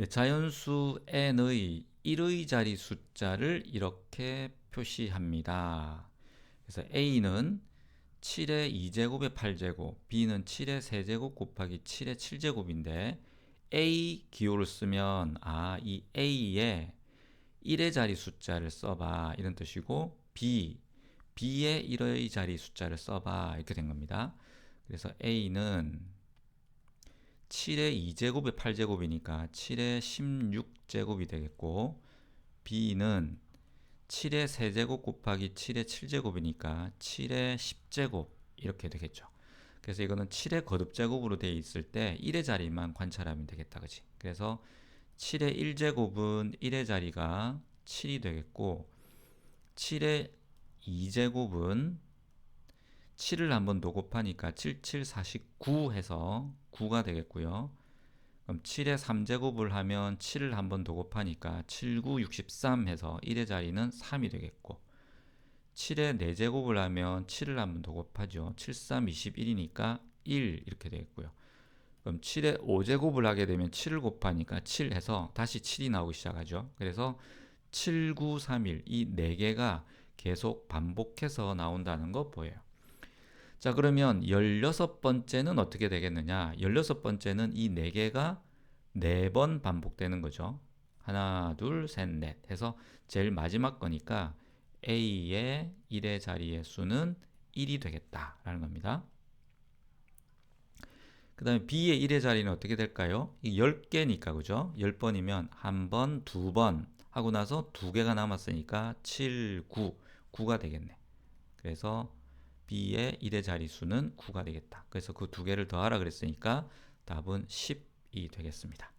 네, 자연수 n의 1의 자리 숫자를 이렇게 표시합니다. 그래서 a는 7의 2제곱의 8제곱, b는 7의 3제곱 곱하기 7의 7제곱인데 a 기호를 쓰면 아, 이 a에 1의 자리 숫자를 써봐 이런 뜻이고 b, b의 1의 자리 숫자를 써봐 이렇게 된 겁니다. 그래서 a는 7의 2제곱의 8제곱이니까 7의 16제곱이 되겠고 b는 7의 3제곱 곱하기 7의 7제곱이니까 7의 10제곱 이렇게 되겠죠. 그래서 이거는 7의 거듭제곱으로 되어 있을 때 1의 자리만 관찰하면 되겠다. 그지? 그래서 7의 1제곱은 1의 자리가 7이 되겠고 7의 2제곱은 7을 한번더 곱하니까 7, 7, 49 해서 9가 되겠고요. 그럼 7의 3제곱을 하면 7을 한번 더 곱하니까 7, 9, 63 해서 1의 자리는 3이 되겠고 7의 4제곱을 하면 7을 한번 더 곱하죠. 7, 3, 21이니까 1 이렇게 되겠고요. 그럼 7의 5제곱을 하게 되면 7을 곱하니까 7 해서 다시 7이 나오기 시작하죠. 그래서 7, 9, 3, 1 이 4개가 계속 반복해서 나온다는 거 보여요. 자, 그러면 16번째는 어떻게 되겠느냐? 16번째는 이 4개가 4번 반복되는 거죠. 하나, 둘, 셋, 넷 해서 제일 마지막 거니까 A의 1의 자리의 수는 1이 되겠다라는 겁니다. 그 다음에 B의 1의 자리는 어떻게 될까요? 이 10개니까 그죠? 10번이면 한 번, 두 번 하고 나서 두 개가 남았으니까 7, 9, 9가 되겠네. 그래서 B의 1의 자리수는 9가 되겠다. 그래서 그 두 개를 더하라 그랬으니까 답은 10이 되겠습니다.